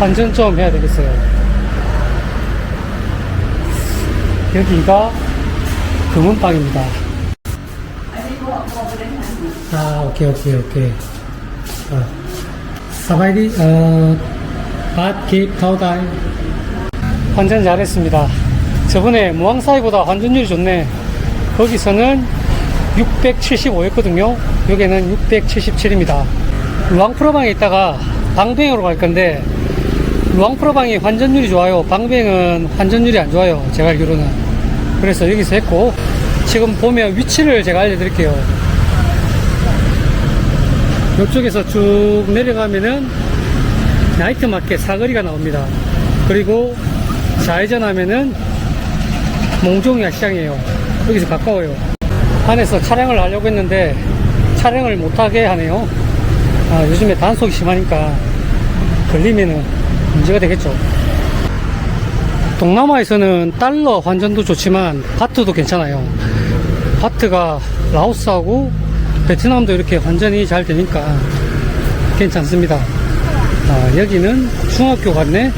환전 좀 해야 되겠어요. 여기가 금은방입니다. 아, 오케이, 오케이, 오케이. 아, 사바이디, 어, 밭, 깁, 타오다이. 환전 잘했습니다. 저번에 무항사이보다 환전율이 좋네. 거기서는 675였거든요. 여기는 677입니다. 루앙프로방에 있다가 방뱅으로 갈 건데, 루앙프로방이 환전율이 좋아요. 방뱅은 환전율이 안 좋아요. 제가 알기로는. 그래서 여기서 했고, 지금 보면 위치를 제가 알려드릴게요. 이쪽에서 쭉 내려가면은 나이트 마켓 사거리가 나옵니다. 그리고 좌회전하면은 몽종 야 시장이에요. 여기서 가까워요. 안에서 촬영을 하려고 했는데 촬영을 못하게 하네요. 아, 요즘에 단속이 심하니까 걸리면은 문제가 되겠죠. 동남아에서는 달러 환전도 좋지만 바트도 괜찮아요. 바트가 라오스하고 베트남도 이렇게 환전이 잘 되니까 괜찮습니다. 아, 여기는 중학교 같네.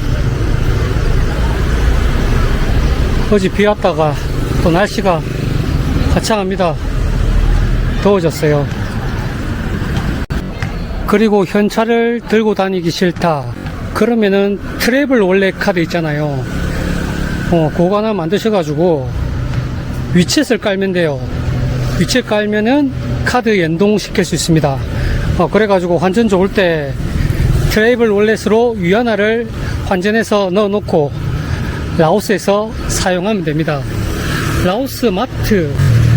어제 비 왔다가 또 날씨가 화창합니다. 더워졌어요. 그리고 현찰을 들고 다니기 싫다. 그러면은 트래블 원래 카드 있잖아요. 어, 그거 하나 만드셔가지고 위챗을 깔면 돼요. 위챗 깔면은 카드 연동시킬 수 있습니다. 어, 그래가지고 환전 좋을 때 트래블 월렛으로 위안화를 환전해서 넣어놓고 라오스에서 사용하면 됩니다. 라오스 마트,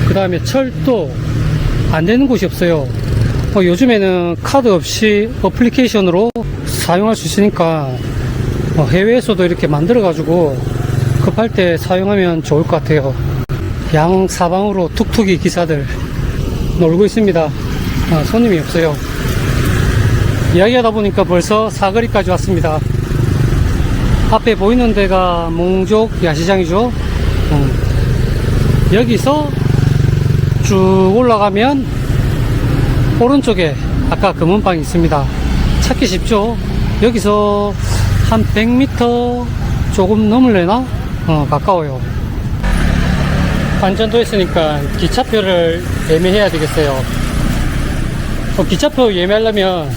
그 다음에 철도, 안 되는 곳이 없어요. 어, 요즘에는 카드 없이 어플리케이션으로 사용할 수 있으니까 어, 해외에서도 이렇게 만들어 가지고 급할 때 사용하면 좋을 것 같아요. 양 사방으로 툭툭이 기사들 놀고 있습니다. 아, 손님이 없어요. 이야기하다 보니까 벌써 사거리까지 왔습니다. 앞에 보이는 데가 몽족 야시장이죠. 음. 여기서 쭉 올라가면 오른쪽에 아까 금은방이 있습니다. 찾기 쉽죠? 여기서 한 100m 조금 넘을래나? 어, 가까워요. 관전도 했으니까 기차표를 예매해야 되겠어요. 어, 기차표 예매하려면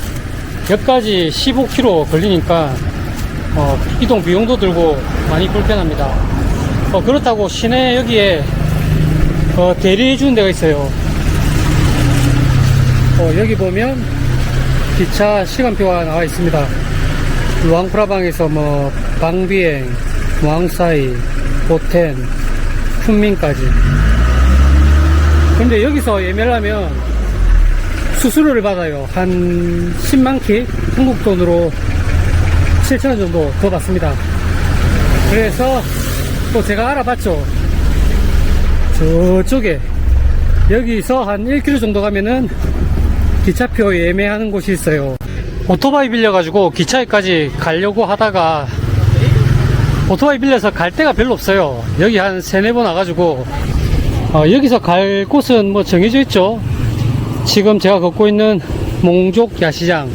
여기까지 15km 걸리니까 어, 이동 비용도 들고 많이 불편합니다. 어, 그렇다고 시내 여기에 어, 대리해 주는 데가 있어요. 어, 여기 보면 기차 시간표가 나와 있습니다. 루앙프라방에서 뭐 방비행, 무항사이, 보텐, 쿤민까지. 근데 여기서 예매를 하면 수수료를 받아요. 한 10만 키 한국 돈으로 7천원 정도 더 받습니다. 그래서 또 제가 알아봤죠. 저쪽에 여기서 한 1km 정도 가면은 기차표 예매하는 곳이 있어요. 오토바이 빌려가지고 기차에까지 가려고 하다가 오토바이 빌려서 갈 데가 별로 없어요. 여기 한 세네 번 와가지고 어, 여기서 갈 곳은 뭐 정해져 있죠. 지금 제가 걷고 있는 몽족 야시장,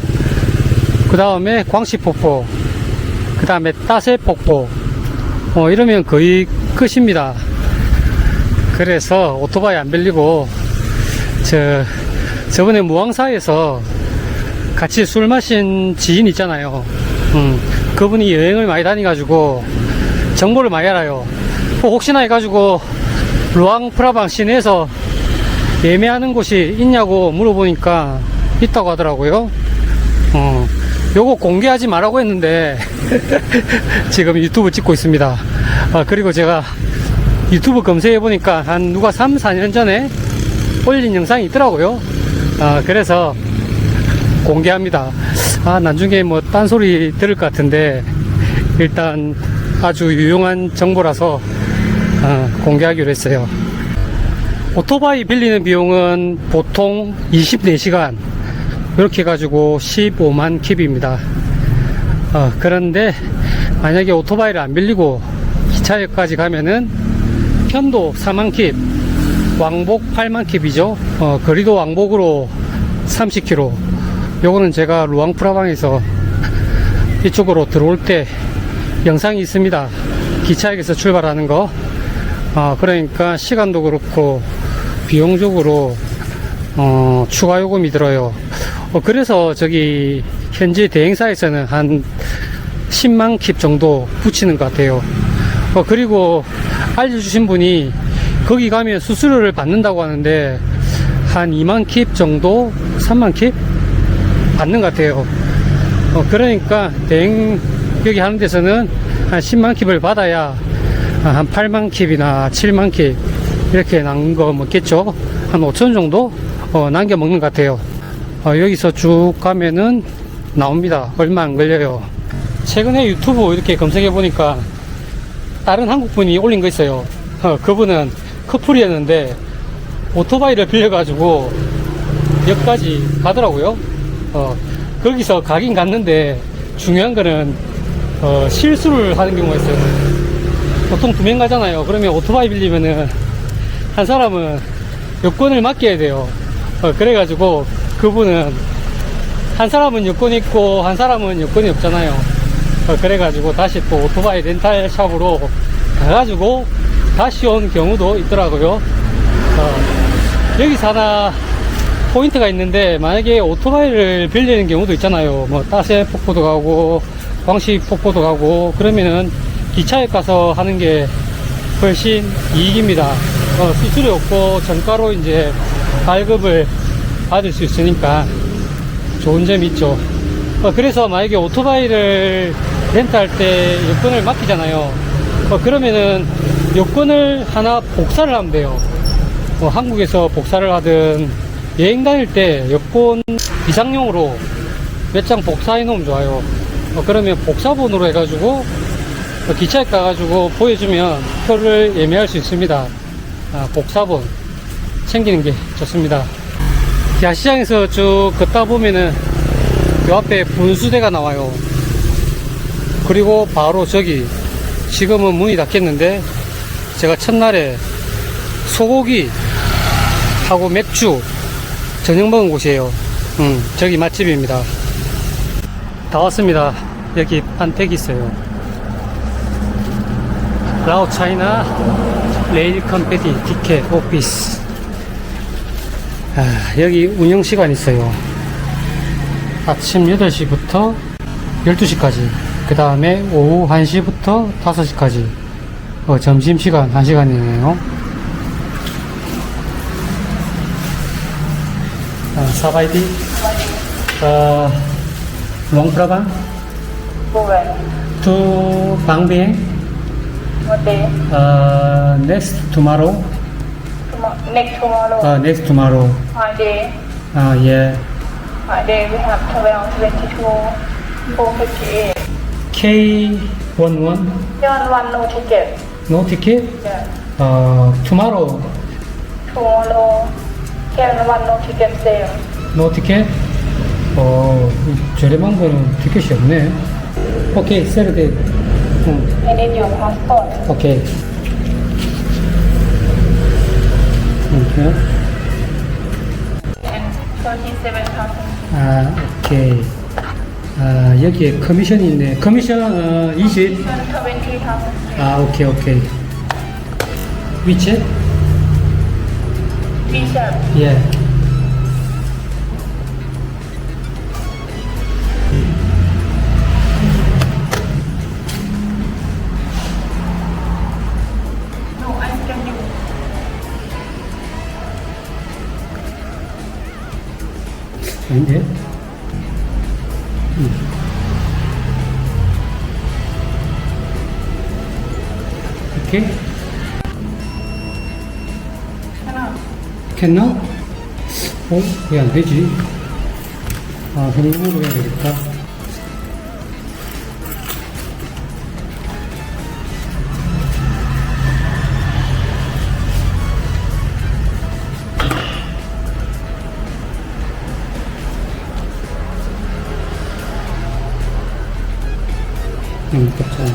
그 다음에 광시폭포, 그 다음에 따세폭포, 어, 이러면 거의 끝입니다. 그래서 오토바이 안 빌리고, 저, 저번에 무항사에서 같이 술 마신 지인 있잖아요. 음, 그분이 여행을 많이 다니가지고 정보를 많이 알아요. 뭐 혹시나 해가지고 루앙 프라방 시내에서 예매하는 곳이 있냐고 물어보니까 있다고 하더라고요. 어, 요거 공개하지 말라고 했는데 지금 유튜브 찍고 있습니다. 아, 그리고 제가 유튜브 검색해 보니까 한 누가 3, 4년 전에 올린 영상이 있더라고요. 아, 그래서 공개합니다. 아, 나중에 뭐 딴소리 들을 것 같은데 일단 아주 유용한 정보라서 아, 공개하기로 했어요. 오토바이 빌리는 비용은 보통 24시간 이렇게 해가지고 15만 킵입니다. 어, 그런데 만약에 오토바이를 안 빌리고 기차역까지 가면은 편도 4만 킵, 왕복 8만 킵이죠. 어, 거리도 왕복으로 30km. 요거는 제가 루앙프라방에서 이쪽으로 들어올 때 영상이 있습니다. 기차역에서 출발하는 거. 아, 그러니까 시간도 그렇고 비용적으로 어, 추가 요금이 들어요. 어, 그래서 저기 현지 대행사에서는 한 10만 킵 정도 붙이는 것 같아요. 어, 그리고 알려주신 분이 거기 가면 수수료를 받는다고 하는데 한 2만 킵 정도, 3만 킵 받는 것 같아요. 어, 그러니까 대행 여기 하는 데서는 한 10만 킵을 받아야 한 8만 킵이나 7만 킵 이렇게 남은 거 먹겠죠. 한 5천 정도 어, 남겨 먹는 것 같아요. 어, 여기서 쭉 가면은 나옵니다. 얼마 안 걸려요. 최근에 유튜브 이렇게 검색해 보니까 다른 한국 분이 올린 거 있어요. 어, 그분은 커플이었는데 오토바이를 빌려가지고 역까지 가더라고요. 어, 거기서 가긴 갔는데 중요한 거는 어, 실수를 하는 경우가 있어요. 보통 두 명 가잖아요. 그러면 오토바이 빌리면은 한 사람은 여권을 맡겨야 돼요. 어, 그래가지고 그분은 한 사람은 여권이 있고 한 사람은 여권이 없잖아요. 어, 그래가지고 다시 또 오토바이 렌탈 샵으로 가가지고 다시 온 경우도 있더라고요. 어, 여기서 하나 포인트가 있는데 만약에 오토바이를 빌리는 경우도 있잖아요. 뭐 따세 폭포도 가고 광시 폭포도 가고 그러면은 기차에 가서 하는 게 훨씬 이익입니다. 어, 수수료 없고 정가로 이제 발급을 받을 수 있으니까 좋은 점이 있죠. 어, 그래서 만약에 오토바이를 렌트할 때 여권을 맡기잖아요. 어, 그러면은 여권을 하나 복사를 하면 돼요. 뭐 한국에서 복사를 하든 여행 다닐 때 여권 비상용으로 몇 장 복사해 놓으면 좋아요. 어, 그러면 복사본으로 해가지고 어, 기차에 가가지고 보여주면 표를 예매할 수 있습니다. 아, 복사본 챙기는 게 좋습니다. 야시장에서 쭉 걷다 보면은 요 앞에 분수대가 나와요. 그리고 바로 저기 지금은 문이 닫혔는데 제가 첫날에 소고기 하고 맥주 저녁 먹은 곳이에요. 음, 저기 맛집입니다. 다 왔습니다. 여기 판택 있어요. 라오 차이나 레일 컴패티 티켓 오피스. 아, 여기 운영 시간 있어요. 아침 8시부터 12시까지. 그 다음에 오후 1시부터 5시까지. 어, 점심시간 1시간이네요. 아, 사바이디. 아, 롱프라방. Cô về To day Uh, next tomorrow. Tomo- next tomorrow Uh, next tomorrow. Friday Uh, yeah. Friday we have travel 22 458 K11. John one no ticket No ticket. yeah. Uh, tomorrow. tomorrow Kevin one no ticket sale No ticket. 어, 이 저렴한 거는 티켓이 없네. 오케이, Saturday. 응, I need your passport 오케이. 응, and 37,000 아, 오케이. 아, 여기에 커미션이 있네. 커미션 어, 20. 20,000 아, 오케이, 오케이. 위챗? visa 예. 아닌데? 음. 오케이. 하나 캔나? 어? 왜 안 되지? 아, 현금으로 해야 되겠다. 음, 컵짤.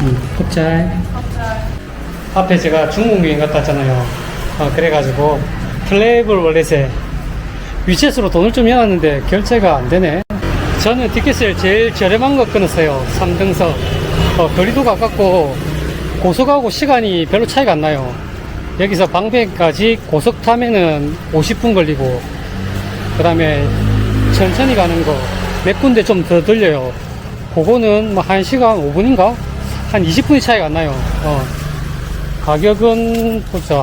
음, 컵짤. 앞에 제가 중국 여행 갔다 왔잖아요. 어, 그래가지고 트래블 월렛에 위챗으로 돈을 좀 내놨는데 결제가 안 되네. 저는 티켓을 제일 저렴한 거 끊었어요. 3등석. 어, 거리도 가깝고 고속하고 시간이 별로 차이가 안 나요. 여기서 방배까지 고속 타면은 50분 걸리고 그 다음에 천천히 가는 거 몇 군데 좀 더 들려요. 그거는 뭐 1시간 5분인가? 한 20분이 차이가 안 나요. 어. 가격은 보자.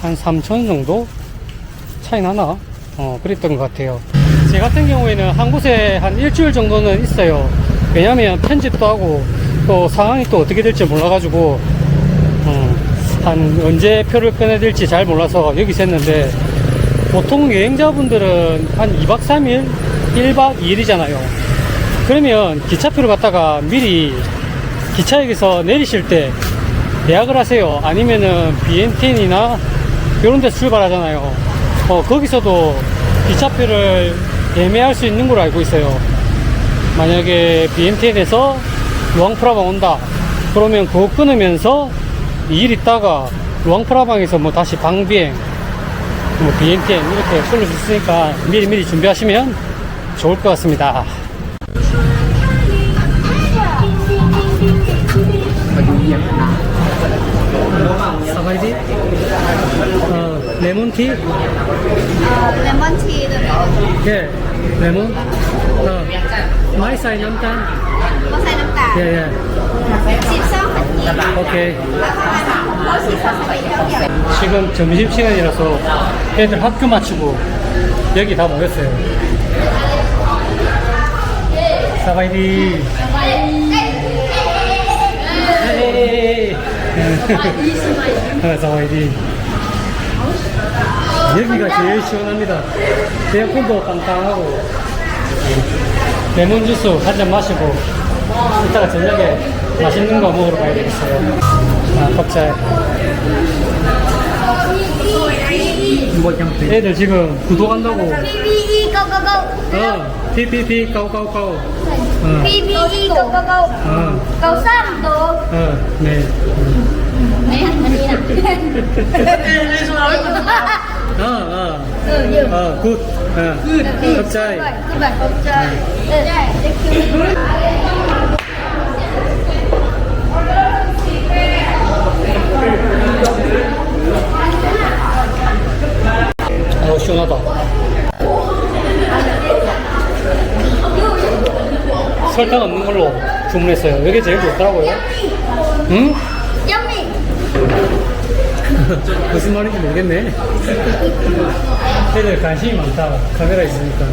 한 3천 정도 차이 나나? 어, 그랬던 것 같아요. 제 같은 경우에는 한 곳에 한 일주일 정도는 있어요. 왜냐면 편집도 하고 또 상황이 또 어떻게 될지 몰라가지고 어, 한 언제 표를 끊어야 될지 잘 몰라서 여기서 했는데 보통 여행자분들은 한 2박 3일, 1박 2일이잖아요. 그러면 기차표를 갖다가 미리 기차역에서 내리실 때 예약을 하세요. 아니면은 BNTN이나 이런 데서 출발하잖아요. 어, 거기서도 기차표를 예매할 수 있는 걸로 알고 있어요. 만약에 BNTN에서 루앙프라방 온다. 그러면 그거 끊으면서 2일 있다가 루앙프라방에서 뭐 다시 방비행, 뭐 BNTN 이렇게 끌을 수 있으니까 미리미리 준비하시면 좋을 것 같습니다. 사과지? 어, 레몬티? 레몬티도 뭐? 예, 레몬? 어, 마이사이 남탄? 마이사이 남탄? 예, 예. 오케이. 지금 점심시간이라서 애들 학교 마치고 여기 다 모였어요. 사바이디. 헤이. 어, 사바이디. 여기가 제일 시원합니다. 에어컨도 빵빵하고 레몬 주스 한 잔 마시고 이따가 저녁에 맛있는 거 먹으러 가야 되겠어요. 아, 갑자기. 애들 지금 구독한다고 어 PPP 까우까우까우 어, PPE go go go 어, cầu xăm đồ 어, 네 mày ăn cái gì 어, 어, ừ nhiều 어, 굿 어, 갑자기 cứ vậy không chơi ừ 어, 시원하다 설탕 없는 걸로 주문했어요. 여기 제일 좋더라고요. 응? yummy 무슨 말인지 모르겠네. 애들 관심이 많다. 카메라 있으니까.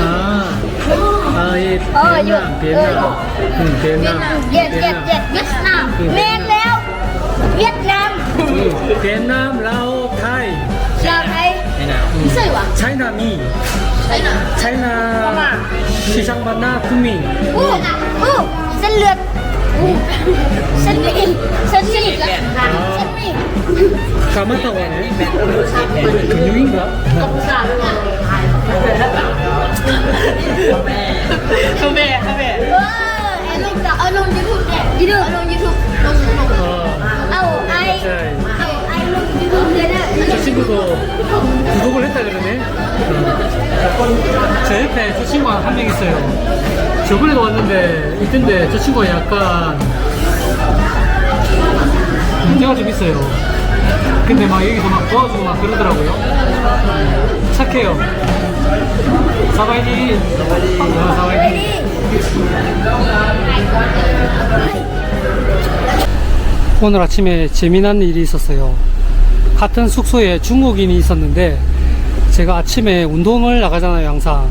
아, 아, 이 어, 비엔나, 비엔나, 응, 비엔나, Việt Nam 응, 베트남, 라오, sao vậy 차이나 미, 차이나 시장 만나 국민. u u dân lượt dân miền dân miền dân miền 까맣다고 하네. 근육인가? Ờ, em 친구도 구독을 했다 그러네. 어. 저 옆에 저 친구가 한 명 있어요. 저번에도 왔는데 있던데 저 친구가 약간 문제가 좀 있어요. 근데 막 여기서 막 도와주고 막 그러더라고요. 착해요. 사바이디. 어, 사바이디. 오늘 아침에 재미난 일이 있었어요. 같은 숙소에 중국인이 있었는데 제가 아침에 운동을 나가잖아요 항상.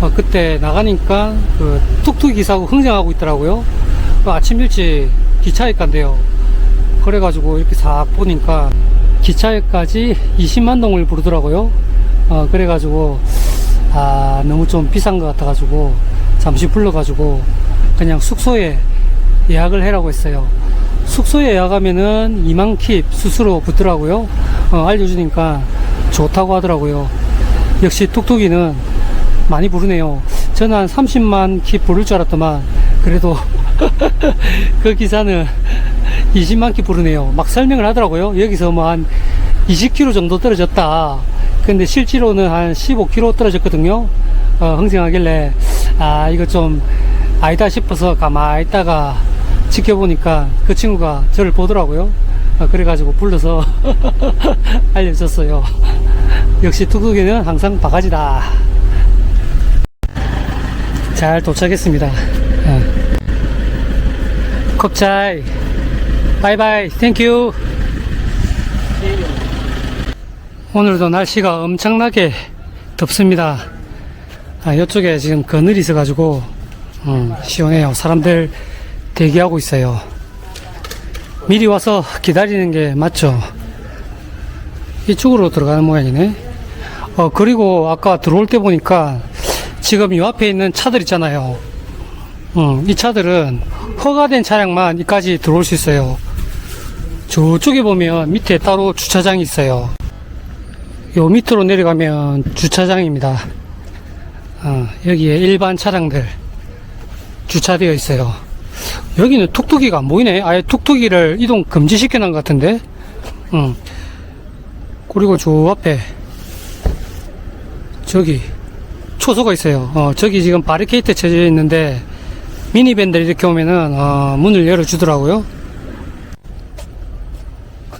어, 그때 나가니까 그 툭툭 기사고 흥정하고 있더라고요. 그 아침 일찍 기차역 간대요. 그래가지고 이렇게 싹 보니까 기차역까지 20만 동을 부르더라고요. 어, 그래가지고 아 너무 좀 비싼 것 같아가지고 잠시 불러가지고 그냥 숙소에 예약을 해라고 했어요 숙소에 예약하면은 2만 킵 수수료 붙더라고요. 어, 알려주니까 좋다고 하더라고요. 역시 톡톡이는 많이 부르네요. 저는 한 30만 킵 부를 줄 알았더만 그래도 그 기사는 20만 킵 부르네요. 막 설명을 하더라고요. 여기서 뭐 한 20km 정도 떨어졌다. 근데 실제로는 한 15km 떨어졌거든요. 어, 흥정하길래, 아, 이거 좀 아니다 싶어서 가만히 있다가 지켜보니까 그 친구가 저를 보더라고요. 어, 그래가지고 불러서 알려줬어요. 역시 뚝뚝이는 항상 바가지다. 잘 도착했습니다. 어. 컵차이. 바이바이. 땡큐. 오늘도 날씨가 엄청나게 덥습니다. 아, 이쪽에 지금 그늘이 있어가지고, 음, 시원해요. 사람들 대기하고 있어요. 미리 와서 기다리는 게 맞죠? 이쪽으로 들어가는 모양이네. 어, 그리고 아까 들어올 때 보니까 지금 이 앞에 있는 차들 있잖아요. 음, 이 차들은 허가된 차량만 이까지 들어올 수 있어요. 저쪽에 보면 밑에 따로 주차장이 있어요. 요 밑으로 내려가면 주차장입니다. 어, 여기에 일반 차량들 주차되어 있어요. 여기는 툭툭이가 안 보이네. 아예 툭툭이를 이동 금지시켜 놓은 것 같은데. 음. 그리고 저 앞에 저기 초소가 있어요. 어, 저기 지금 바리케이트 쳐져 있는데 미니밴들 이렇게 오면은 어, 문을 열어주더라고요.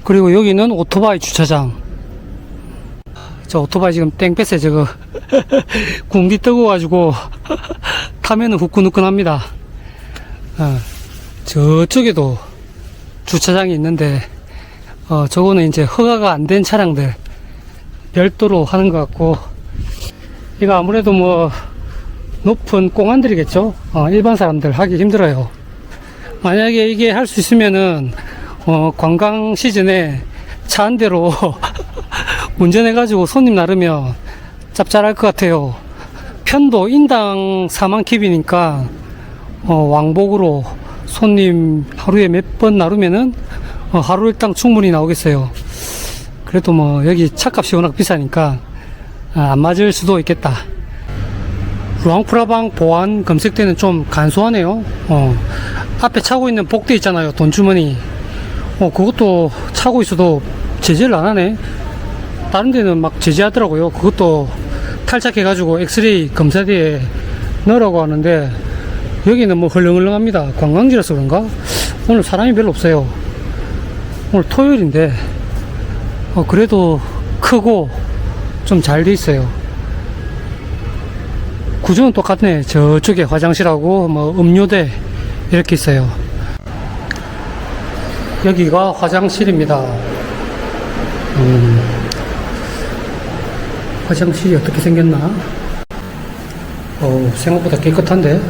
그리고 여기는 오토바이 주차장. 저 오토바이 지금 땡볕에 저거 궁디 뜨고 가지고 타면은 후끈후끈합니다. 어, 저쪽에도 주차장이 있는데 어, 저거는 이제 허가가 안 된 차량들 별도로 하는 것 같고 이거 아무래도 뭐 높은 공안들이겠죠. 어, 일반 사람들 하기 힘들어요. 만약에 이게 할 수 있으면은 어, 관광 시즌에 차 한 대로 운전해 가지고 손님 나르면 짭짤할 것 같아요. 편도 인당 4만 킵이니까 어, 왕복으로 손님 하루에 몇 번 나르면은 어, 하루 일당 충분히 나오겠어요. 그래도 뭐 여기 차값이 워낙 비싸니까 아, 안 맞을 수도 있겠다. 루앙프라방 보안 검색대는 좀 간소하네요. 어, 앞에 차고 있는 복대 있잖아요. 돈주머니. 어, 그것도 차고 있어도 제재를 안 하네. 다른 데는 막 제재하더라고요. 그것도 탈착해가지고 엑스레이 검사대에 넣으라고 하는데 여기는 뭐 헐렁헐렁합니다. 관광지라서 그런가? 오늘 사람이 별로 없어요. 오늘 토요일인데 어, 그래도 크고 좀 잘 돼 있어요. 구조는 똑같네. 저쪽에 화장실하고 뭐 음료대 이렇게 있어요. 여기가 화장실입니다. 음, 화장실이 어떻게 생겼나? 어, 생각보다 깨끗한데?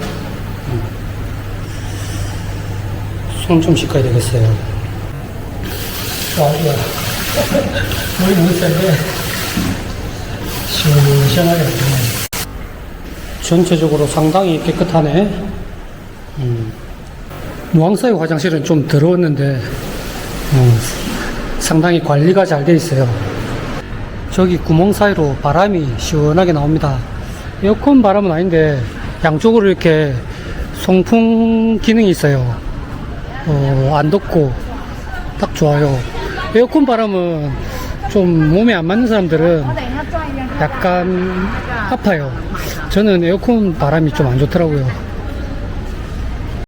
손 좀 씻어야 되겠어요. 아, 야. 머리 너무 센데? 시원시원하게. 전체적으로 상당히 깨끗하네. 음. 무항사의 화장실은 좀 더러웠는데, 어, 상당히 관리가 잘 돼 있어요. 저기 구멍 사이로 바람이 시원하게 나옵니다. 에어컨 바람은 아닌데, 양쪽으로 이렇게 송풍 기능이 있어요. 어, 안 덥고, 딱 좋아요. 에어컨 바람은 좀 몸에 안 맞는 사람들은 약간 아파요. 저는 에어컨 바람이 좀 안 좋더라고요.